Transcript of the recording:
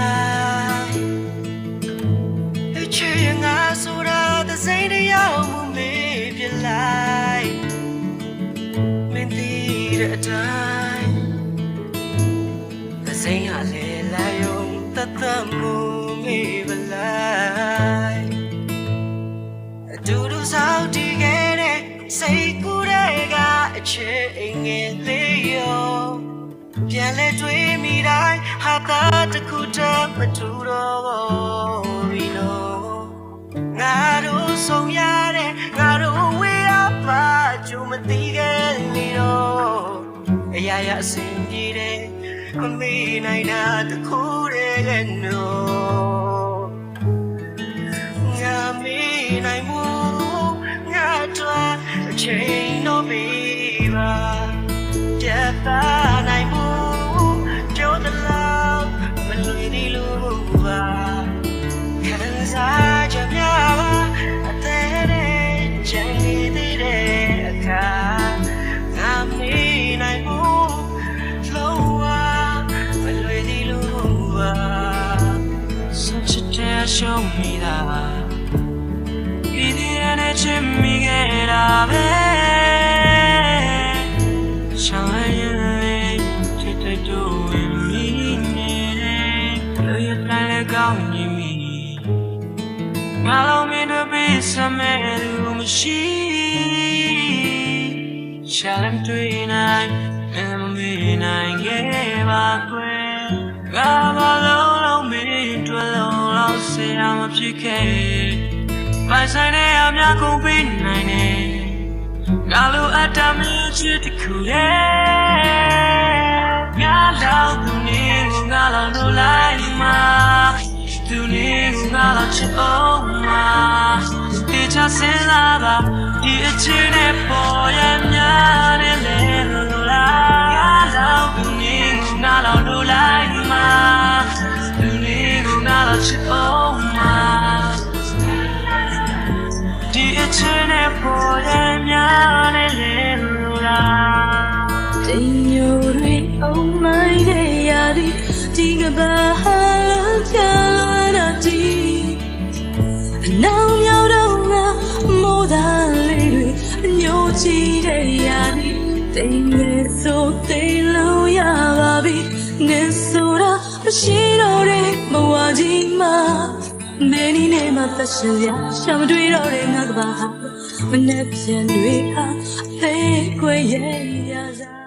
လားအချေငါဆိုတာသစိမ့်တရားမှုမေးပြလိုက်မင်းသိတဲ့အတိုင်းသစိမ့်ဟာလေလာယုံတတ်မှုမေးပလိုက်အတူတူ ပြန်လဲတွေးမိတိုင်းဟာတာတစ်ခုတည်းမတူတော့ဘူးနော်ငါတို့ဆုံးရတဲ့ငါတို့ဝေးရပါကြုံမသိခဲ့နေတော့အရာရာအစဉ်ပြေတယ်မမေ့နိုင်တာတစ်ခုတည်းကနော်ငါမေ့နိုင်မှုငါတို့အချိန်တော့ပြီပါပြတ်သား a tear show me that ဒီဒီနဲ့ချင်မိခဲ့တာပဲ Shine to the door in me Lo ya trae cao ni mi Malo me do be some lu mashi Shalem to inai Em me nai ge ba kwe Ga ba lo lo me twa lo lo se am phit ke ပိုင်ဆိုင်တဲ့အများကုန်ပေးနိုင်တယ်ငါလိုအပ်တာမင်းချစ်တခုရဲ့ငါလောက်သူနေကိုငါလောက်လိုလိုက်မှာသူနေကိုငါလောက်ချစ်အောင်မှာဒီချစင်လာပါဒီအချင်းနဲ့ပေါ်ရများနဲ့လဲလို တဲ့ရာဒီဒီကဘာဟာလုံးချလာတာဒီအနောင်မြောက်တော့ငါမိုးသားလေးတွေအညိုချီတဲ့ရာဒီတင်မဲ့ဆိုသိလို့ရပါပြီနေဆိုတာမရှိတော့တဲ့မဝကြီးမှာမင်းဒီနေ့မှသက်ရှင်ရရှာမတွေ့တော့တဲ့ငါကဘာဟာမနဲ့ပြန်တွေဟာအသေးခွေရဲ့ရစား